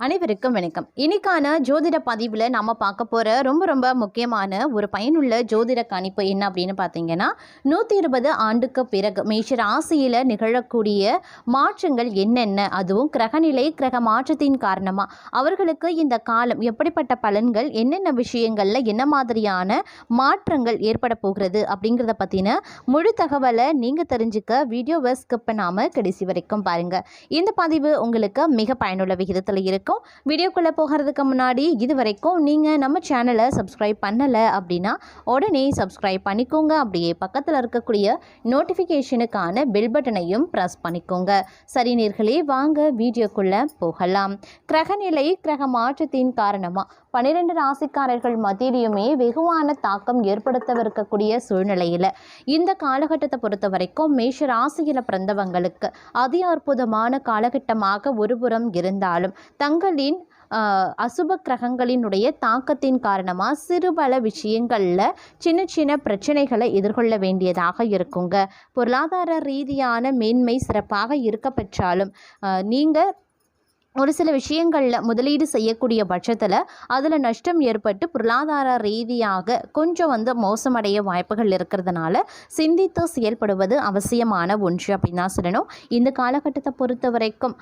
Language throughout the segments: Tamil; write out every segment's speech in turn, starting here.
அனைவருக்கும் வணக்கம். இன்னைக்கான ஜோதிட பதிவில் நம்ம பார்க்க போகிற ரொம்ப ரொம்ப முக்கியமான ஒரு பயனுள்ள ஜோதிட கணிப்பு என்ன அப்படின்னு பார்த்தீங்கன்னா நூற்றி இருபது ஆண்டுக்கு பிறகு மேஷ ராசியில் நிகழக்கூடிய மாற்றங்கள் என்னென்ன? அதுவும் கிரகநிலை கிரக மாற்றத்தின் காரணமாக அவர்களுக்கு இந்த காலம் எப்படிப்பட்ட பலன்கள்? என்னென்ன விஷயங்களில் என்ன மாதிரியான மாற்றங்கள் ஏற்பட போகிறது? அப்படிங்கிறத பற்றின முழு தகவலை நீங்கள் தெரிஞ்சுக்க வீடியோவை ஸ்கிப் பண்ணாமல் கடைசி வரைக்கும் பாருங்கள் இந்த பதிவு உங்களுக்கு மிக பயனுள்ள விகிதத்தில் இருக்கும் வீடியோக்குள்ளே போகிறதுக்கு முன்னாடி இது வரைக்கும் நீங்கள் நம்ம சேனலை சப்ஸ்கிரைப் பண்ணலை அப்படின்னா உடனே சப்ஸ்கிரைப் பண்ணிக்கோங்க. அப்படியே பக்கத்தில் இருக்கக்கூடிய நோட்டிஃபிகேஷனுக்கான பெல் பட்டனையும் ப்ரெஸ் பண்ணிக்கோங்க. சரி நேர்களே வாங்க வீடியோக்குள்ளே போகலாம். கிரகநிலை கிரக மாற்றத்தின் காரணமாக பன்னிரெண்டு ராசிக்காரர்கள் மத்தியிலையுமே வெகுவான தாக்கம் ஏற்படுத்தவிருக்கக்கூடிய சூழ்நிலையில் இந்த காலகட்டத்தை பொறுத்த வரைக்கும் மேஷ ராசியில் பிறந்தவங்களுக்கு அதி அற்புதமான காலகட்டமாக ஒருபுறம் இருந்தாலும் தங்க ஆஹ், அசுப கிரகங்களினுடைய தாக்கத்தின் காரணமாக சிறுபல விஷயங்களில் சின்ன சின்ன பிரச்சனைகளை எதிர்கொள்ள வேண்டியதாக இருக்குங்க. பொருளாதார ரீதியான மேன்மை சிறப்பாக இருக்க பெற்றாலும் நீங்கள் ஒரு சில விஷயங்களில் முதலீடு செய்யக்கூடிய பட்சத்தில் அதில் நஷ்டம் ஏற்பட்டு பொருளாதார ரீதியாக கொஞ்சம் வந்து மோசமடைய வாய்ப்புகள் இருக்கிறதுனால சிந்தித்து செயல்படுவது அவசியமான ஒன்று அப்படின்னு தான் சொல்லணும். இந்த காலகட்டத்தை பொறுத்த வரைக்கும்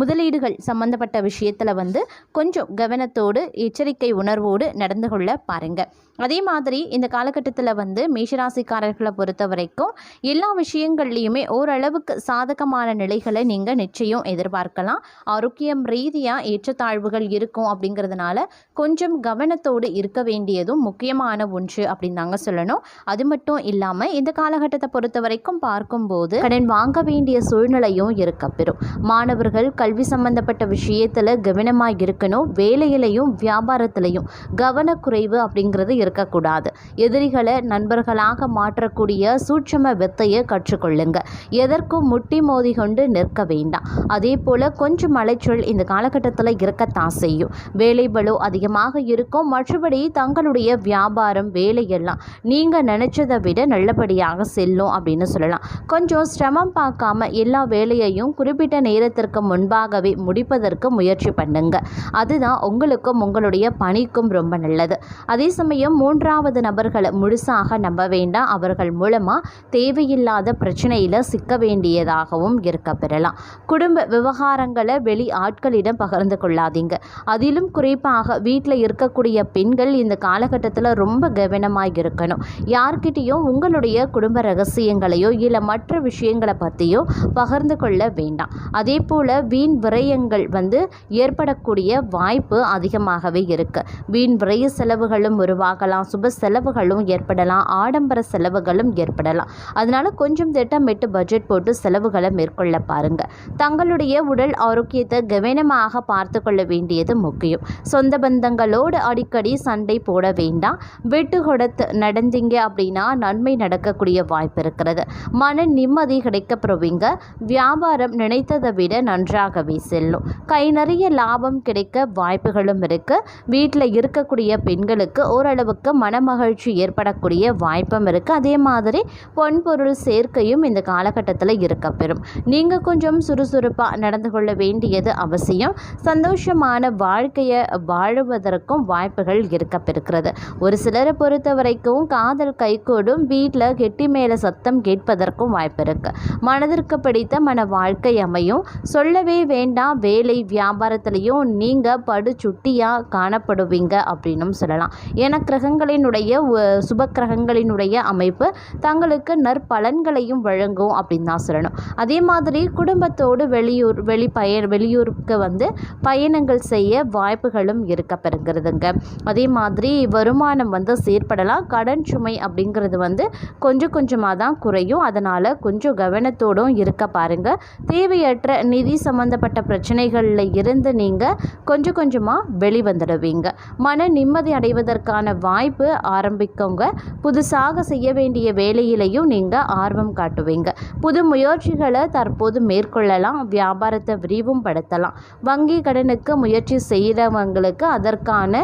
முதலீடுகள் சம்மந்தப்பட்ட விஷயத்தில் வந்து கொஞ்சம் கவனத்தோடு எச்சரிக்கை உணர்வோடு நடந்து கொள்ள பாருங்கள் அதே மாதிரி இந்த காலகட்டத்தில் வந்து மேஷராசிக்காரர்களை பொறுத்த வரைக்கும் எல்லா விஷயங்கள்லையுமே ஓரளவுக்கு சாதகமான நிலைகளை நீங்கள் நிச்சயம் எதிர்பார்க்கலாம். ஆரோக்கியம் ரீதியாக ஏற்றத்தாழ்வுகள் இருக்கும் அப்படிங்கிறதுனால கொஞ்சம் கவனத்தோடு இருக்க வேண்டியதும் முக்கியமான ஒன்று அப்படின்னு தாங்க சொல்லணும். அது மட்டும் இல்லாமல் இந்த காலகட்டத்தை பொறுத்த வரைக்கும் பார்க்கும்போது கடன் வாங்க வேண்டிய சூழ்நிலையும் இருக்கப்பெறும் மாணவர்கள் கல்வி சம்பந்தப்பட்ட விஷயத்தில் கவனமாக இருக்கணும். வேலையிலையும் வியாபாரத்திலையும் கவனக்குறைவு அப்படிங்கிறது இருக்கக்கூடாது. எதிரிகளை நண்பர்களாக மாற்றக்கூடிய சூட்சம வித்தையை கற்றுக்கொள்ளுங்க. எதற்கும் முட்டி மோதி கொண்டு நிற்க வேண்டாம். அதே போல் கொஞ்சம் மலைச்சொல் இந்த காலகட்டத்தில் இருக்கத்தான் செய்யும். வேலை அதிகமாக இருக்கும். மற்றபடி தங்களுடைய வியாபாரம் வேலையெல்லாம் நீங்கள் நினச்சதை விட நல்லபடியாக செல்லும் அப்படின்னு சொல்லலாம். கொஞ்சம் சிரமம் பார்க்காம எல்லா வேலையையும் குறிப்பிட்ட நேரத்திற்கு முன்பாகவே முடிப்பதற்கு முயற்சி பண்ணுங்க. அதுதான் உங்களுக்கும் உங்களுடைய பணிக்கும் ரொம்ப நல்லது. அதே சமயம் மூன்றாவது நபர்களை முழுசாக நம்ப வேண்டாம். அவர்கள் மூலமாக தேவையில்லாத பிரச்சனையில் சிக்க வேண்டியதாகவும் இருக்க பெறலாம். குடும்ப விவகாரங்களை வெளி ஆட்களிடம் பகிர்ந்து கொள்ளாதீங்க. அதிலும் குறிப்பாக வீட்டில் இருக்கக்கூடிய பெண்கள் இந்த காலகட்டத்தில் ரொம்ப கவனமாக இருக்கணும். யார்கிட்டேயும் உங்களுடைய குடும்ப ரகசியங்களையோ இல்லை மற்ற விஷயங்களை பற்றியோ பகிர்ந்து கொள்ள வேண்டாம். அதே போல் வீண் விரயங்கள் வந்து ஏற்படக்கூடிய வாய்ப்பு அதிகமாகவே இருக்குது வீண் விரய செலவுகளும் உருவாகலாம் சுப செலவுகளும் ஏற்படலாம். ஆடம்பர செலவுகளும் ஏற்படலாம். அதனால கொஞ்சம் திட்டமிட்டு பட்ஜெட் போட்டு செலவுகளை மேற்கொள்ள பாருங்க. தங்களுடைய உடல் ஆரோக்கியத்தை கவனமாக பார்த்து கொள்ள வேண்டியது முக்கியம். சொந்த பந்தங்களோடு அடிக்கடி சண்டை போட வேண்டாம். வெட்டு கொடுத்து நடந்தீங்க அப்படின்னா நன்மை நடக்கக்கூடிய வாய்ப்பு இருக்கிறது. மன நிம்மதி கிடைக்க பெறுவீங்க வியாபாரம் நினைத்ததை விட நன்றாகவே செல்லும். கை நிறைய லாபம் கிடைக்க வாய்ப்புகளும் இருக்கு. வீட்டில் இருக்கக்கூடிய பெண்களுக்கு ஓரளவுக்கு மனமகிழ்ச்சி ஏற்படக்கூடிய வாய்ப்பும் இருக்கு. அதே மாதிரி பொன்பொருள் சேர்க்கையும் இந்த காலகட்டத்தில் இருக்கப்பெறும் நீங்கள் கொஞ்சம் சுறுசுறுப்பாக நடந்து கொள்ள வேண்டியது அவசியம். சந்தோஷமான வாழ்க்கையை வாழுவதற்கும் வாய்ப்புகள் இருக்கப்பெறுகிறது ஒரு சிலரை பொறுத்த வரைக்கும் காதல் கைகூடும். வீட்டில் கெட்டி மேலே சத்தம் கேட்பதற்கும் வாய்ப்பு இருக்கு. மனதிற்கு பிடித்த மன வாழ்க்கை அமையும். சொல்லவே வேண்டாம். வேலை வியாபாரத்திலையும் நீங்கள் படு சுட்டியாக காணப்படுவீங்க அப்படின்னும் சொல்லலாம். ஏன்னா கிரகங்களினுடைய சுப கிரகங்களினுடைய அமைப்பு தங்களுக்கு நற்பலன்களையும் வழங்கும் அப்படின்னு தான் சொல்லணும். அதே மாதிரி குடும்பத்தோடு வெளியூர் வெளி பய வெளியூருக்கு வந்து பயணங்கள் செய்ய வாய்ப்புகளும் இருக்க பெறுகிறதுங்க. அதே மாதிரி வருமானம் வந்து செயற்படலாம் கடன் சுமை அப்படிங்கிறது வந்து கொஞ்சம் கொஞ்சமாக தான் குறையும். அதனால் கொஞ்சம் கவனத்தோடும் இருக்க பாருங்கள் தேவையற்ற நிதி சம்பந்தப்பட்ட பிரச்சனைகளில் இருந்து நீங்கள் கொஞ்சம் கொஞ்சமாக வெளிவந்துடுவீங்க. மன நிம்மதி அடைவதற்கான வாய்ப்பு ஆரம்பிக்கோங்க. புதுசாக செய்ய வேண்டிய வேலையிலையும் நீங்கள் ஆர்வம் காட்டுவீங்க. புது முயற்சிகளை தற்போது மேற்கொள்ளலாம். வியாபாரத்தை விரிவும் படுத்தலாம். வங்கி கடனுக்கு முயற்சி செய்கிறவங்களுக்கு அதற்கான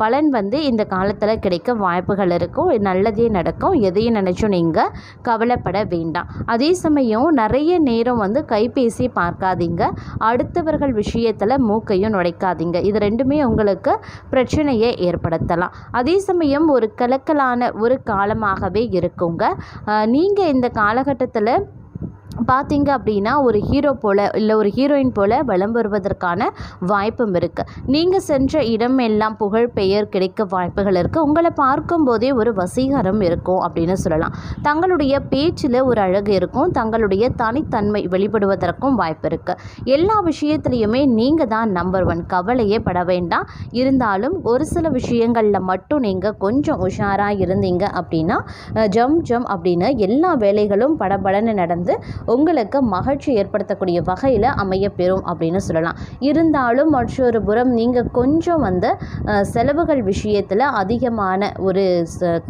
பலன் வந்து இந்த காலத்தில் கிடைக்க வாய்ப்புகள் இருக்கும். நல்லதே நடக்கும். எதையும் நினச்சும் நீங்கள் கவலைப்பட வேண்டாம். அதே சமயம் நிறைய நேரம் வந்து கைபேசி பார்க்காதீங்க. அடுத்தவர்கள் விஷயத்தில் மூக்கையும் நுழைக்காதீங்க. இது ரெண்டுமே உங்களுக்கு பிரச்சனையை ஏற்படுத்தலாம். அதே சமயம் ஒரு கலக்கலான ஒரு காலமாகவே இருக்குங்க. நீங்கள் இந்த காலகட்டத்தில் பார்த்தீங்க அப்படின்னா ஒரு ஹீரோ போல் இல்லை ஒரு ஹீரோயின் போல் வலம் வருவதற்கான வாய்ப்பும் இருக்குது நீங்கள் சென்ற இடம் எல்லாம் புகழ் பெயர் கிடைக்க வாய்ப்புகள் இருக்குது உங்களை பார்க்கும்போதே ஒரு வசீகரம் இருக்கும் அப்படின்னு சொல்லலாம். தங்களுடைய பேச்சில் ஒரு அழகு இருக்கும். தங்களுடைய தனித்தன்மை வெளிப்படுவதற்கும் வாய்ப்பு இருக்குது எல்லா விஷயத்துலையுமே நீங்கள் தான் நம்பர் ஒன் கவலையே பட வேண்டாம். இருந்தாலும் ஒரு சில விஷயங்களில் மட்டும் நீங்கள் கொஞ்சம் உஷாராக இருந்தீங்க அப்படின்னா ஜம் ஜம் அப்படின்னு எல்லா வேலைகளும் படபடன்னு நடந்து உங்களுக்கு மகிழ்ச்சி ஏற்படுத்தக்கூடிய வகையில் அமையப்பெறும் அப்படின்னு சொல்லலாம். இருந்தாலும் மற்றொரு புறம் நீங்கள் கொஞ்சம் வந்து செலவுகள் விஷயத்தில் அதிகமான ஒரு ச-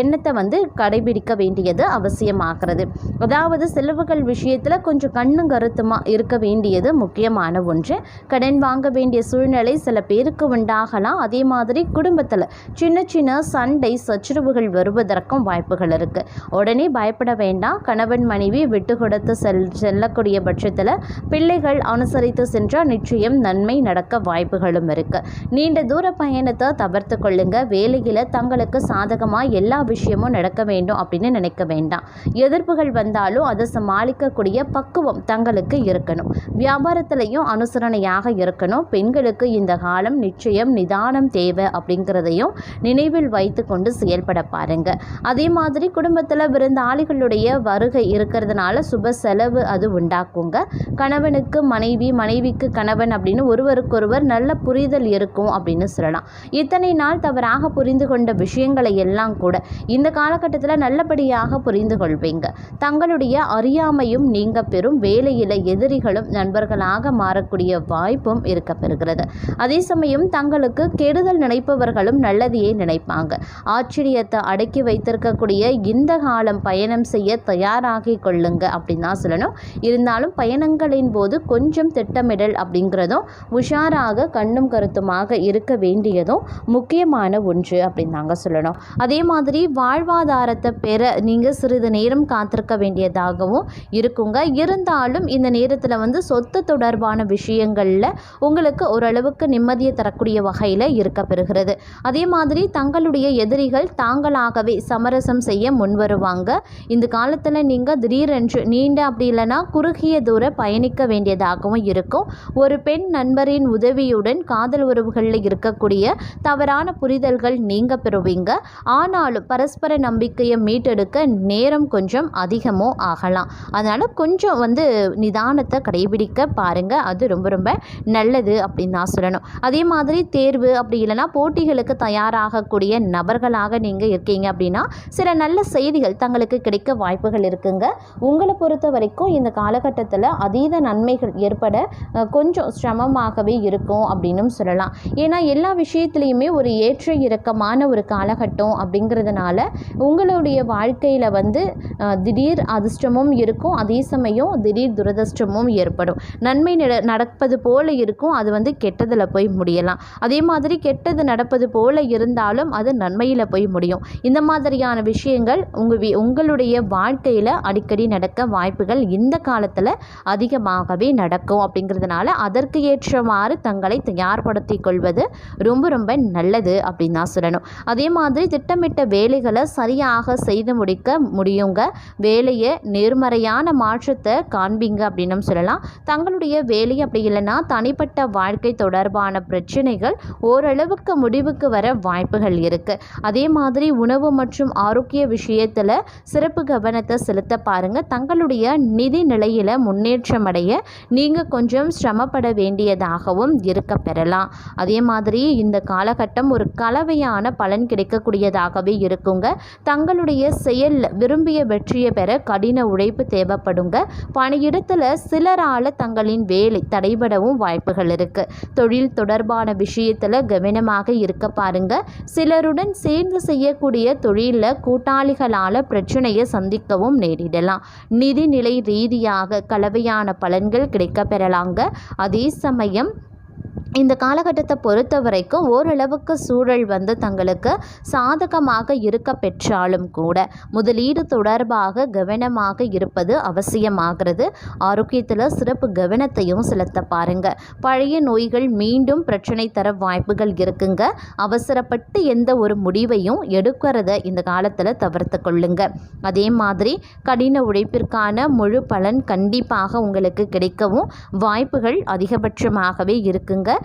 எண்ணத்தை வந்து கடைபிடிக்க வேண்டியது அவசியமாகிறது. அதாவது செலவுகள் விஷயத்தில் கொஞ்சம் கண்ணும் கருத்துமா இருக்க வேண்டியது முக்கியமான ஒன்று. கடன் வாங்க வேண்டிய சூழ்நிலை சில பேருக்கு உண்டாகலாம். அதே மாதிரி குடும்பத்தில் சின்ன சின்ன சண்டை சச்சரவுகள் வருவதற்கும் வாய்ப்புகள் இருக்குது உடனே பயப்பட வேண்டாம். கணவன் மனைவி விட்டு கொடுத்து செல் செல்லக்கூடிய பட்சத்தில் பிள்ளைகள் அனுசரித்து சென்றால் நிச்சயம் நன்மை நடக்க வாய்ப்புகளும் இருக்குது நீண்ட தூர பயணத்தை தவிர்த்து கொள்ளுங்க. வேலையில் தங்களுக்கு சாதகமாக எல்லா விஷயமும் நடக்க வேண்டும் அப்படின்னு நினைக்க வேண்டாம். எதிர்ப்புகள் வந்தாலும் அதை சமாளிக்கக்கூடிய பக்குவம் தங்களுக்கு இருக்கணும். வியாபாரத்திலையும் அனுசரணையாக இருக்கணும். பெண்களுக்கு இந்த காலம் நிச்சயம் நிதானம் தேவை அப்படிங்கிறதையும் நினைவில் வைத்து கொண்டு செயல்பட பாருங்க. அதே மாதிரி குடும்பத்தில் விருந்தாளிகளுடைய வருகை இருக்கிறதுனால சுப செலவு அது உண்டாக்குங்க. கணவனுக்கு மனைவி மனைவிக்கு கணவன் அப்படின்னு ஒருவருக்கொருவர் நல்ல புரிதல் இருக்கும் அப்படின்னு சொல்லலாம். இத்தனை நாள் தவறாக புரிந்து கொண்ட விஷயங்களை எல்லாம் கூட இந்த காலகட்டத்தில் நல்லபடியாக புரிந்து கொள்வீங்க. தங்களுடைய அறியாமையும் நீங்க பெறும் வேலையில எதிரிகளும் நண்பர்களாக மாறக்கூடிய வாய்ப்பும் இருக்க பெறுகிறது. அதே சமயம் தங்களுக்கு கெடுதல் நினைப்பவர்களும் நல்லதையே நினைப்பாங்க. ஆச்சரியத்தை அடக்கி வைத்திருக்கக்கூடிய இந்த காலம் பயணம் செய்ய தயாராகி கொள்ளுங்க அப்படின்னு தான் சொல்லணும். இருந்தாலும் பயணங்களின் போது கொஞ்சம் திட்டமிடல் அப்படிங்கிறதும் உஷாராக கண்ணும் கருத்துமாக இருக்க வேண்டியதும் முக்கியமான ஒன்று அப்படின்னு தாங்க சொல்லணும். அதே மாதிரி வாழ்வாதாரத்தை பெற நீங்கள் சிறிது நேரம் காத்திருக்க வேண்டியதாகவும் இருக்குங்க. இருந்தாலும் இந்த நேரத்தில் வந்து சொத்து தொடர்பான விஷயங்களில் உங்களுக்கு ஓரளவுக்கு நிம்மதியை தரக்கூடிய வகையில் இருக்க பெறுகிறது. அதே மாதிரி தங்களுடைய எதிரிகள் தாங்களாகவே சமரசம் செய்ய முன்வருவாங்க இந்த காலத்தில் நீங்கள் திடீரென்று நீண்ட அப்படி இல்லைன்னா குறுகிய தூர பயணிக்க வேண்டியதாகவும் இருக்கும். ஒரு பெண் நண்பரின் உதவியுடன் காதல் உறவுகளில் இருக்கக்கூடிய தவறான புரிதல்கள் நீங்க பெறுவீங்க. ஆனாலும் பரஸ்பர நம்பிக்கையை மீட்டெடுக்க நேரம் கொஞ்சம் அதிகமோ ஆகலாம். அதனால் கொஞ்சம் வந்து நிதானத்தை கடைபிடிக்க பாருங்கள் அது ரொம்ப ரொம்ப நல்லது அப்படின்னு நான் சொல்லணும். அதே மாதிரி தேர்வு அப்படி இல்லைன்னா போட்டிகளுக்கு தயாராகக்கூடிய நபர்களாக நீங்கள் இருக்கீங்க அப்படின்னா சில நல்ல செய்திகள் தங்களுக்கு கிடைக்க வாய்ப்புகள் இருக்குங்க. உங்களை பொறுத்த வரைக்கும் இந்த காலகட்டத்தில் அதீத நன்மைகள் ஏற்பட கொஞ்சம் சிரமமாகவே இருக்கும் அப்படின்னும் சொல்லலாம். ஏன்னா எல்லா விஷயத்துலையுமே ஒரு ஏற்ற இறக்கமான ஒரு காலகட்டம் அப்படிங்கிறதுனால உங்களுடைய வாழ்க்கையில் வந்து திடீர் அதிர்ஷ்டமும் இருக்கும். அதே சமயம் திடீர் துரதிர்ஷ்டமும் ஏற்படும். நன்மை நடப்பது போல இருக்கும். அது வந்து கெட்டதில் போய் முடியலாம். அதே மாதிரி கெட்டது நடப்பது போல இருந்தாலும் அது நன்மையில் போய் முடியும். இந்த மாதிரியான விஷயங்கள் உங்கள் வி உங்களுடைய வாழ்க்கையில் அடிக்கடி நடக்க வாய்ப்புகள் இந்த காலத்தில் அதிகமாகவே நடக்கும் அப்படிங்கிறதுனால அதற்கு ஏற்றவாறு தங்களை தயார்படுத்திக் கொள்வது ரொம்ப ரொம்ப நல்லது அப்படின்னு தான் சொல்லணும். அதே மாதிரி திட்டமிட்ட வேலைகளை சரியாக செய்து முடிக்க முடியுங்க. வேலையை நேர்மறையான மாற்றத்தை காண்பீங்க அப்படின்னு சொல்லலாம். தங்களுடைய வேலை அப்படி இல்லைன்னா தனிப்பட்ட வாழ்க்கை தொடர்பான பிரச்சனைகள் ஓரளவுக்கு முடிவுக்கு வர வாய்ப்புகள் இருக்குது அதே மாதிரி உணவு மற்றும் ஆரோக்கிய விஷயத்தில் சிறப்பு கவனத்தை செலுத்த பாருங்கள் தங்களுடைய நிதி நிலையில் முன்னேற்றம் அடைய நீங்கள் கொஞ்சம் சிரமப்பட வேண்டியதாகவும் இருக்க பெறலாம். அதே மாதிரி இந்த காலகட்டம் ஒரு கலவையான பலன் கிடைக்கக்கூடிய கூடியதாகவே இருக்குங்க. தங்களுடைய செயலில் விரும்பிய வெற்றியை பெற கடின உழைப்பு தேவைப்படுங்க. பணியிடத்தில் சிலரால் தங்களின் வேலை தடைபடவும் வாய்ப்புகள் இருக்கு. தொழில் தொடர்பான விஷயத்தில் கவனமாக இருக்க பாருங்க. சிலருடன் சேர்ந்து செய்யக்கூடிய தொழிலில் கூட்டாளிகளால் பிரச்சனையை சந்திக்கவும் நேரிடலாம். நிதிநிலை ரீதியாக கலவையான பலன்கள் கிடைக்க பெறலாங்க அதே சமயம் இந்த காலகட்டத்தை பொறுத்த வரைக்கும் ஓரளவுக்கு சூழல் வந்து தங்களுக்கு சாதகமாக இருக்க பெற்றாலும் கூட முதலீடு தொடர்பாக கவனமாக இருப்பது அவசியமாகிறது. ஆரோக்கியத்தில் சிறப்பு கவனத்தையும் செலுத்த பாருங்க. பழைய நோய்கள் மீண்டும் பிரச்சனை தர வாய்ப்புகள் இருக்குங்க. அவசரப்பட்டு எந்த ஒரு முடிவையும் எடுக்கிறத இந்த காலத்தில் தவிர்த்து கொள்ளுங்க. அதே மாதிரி கடின உழைப்பிற்கான முழு பலன் கண்டிப்பாக உங்களுக்கு கிடைக்கவும் வாய்ப்புகள் அதிகபட்சமாகவே இருக்குங்க.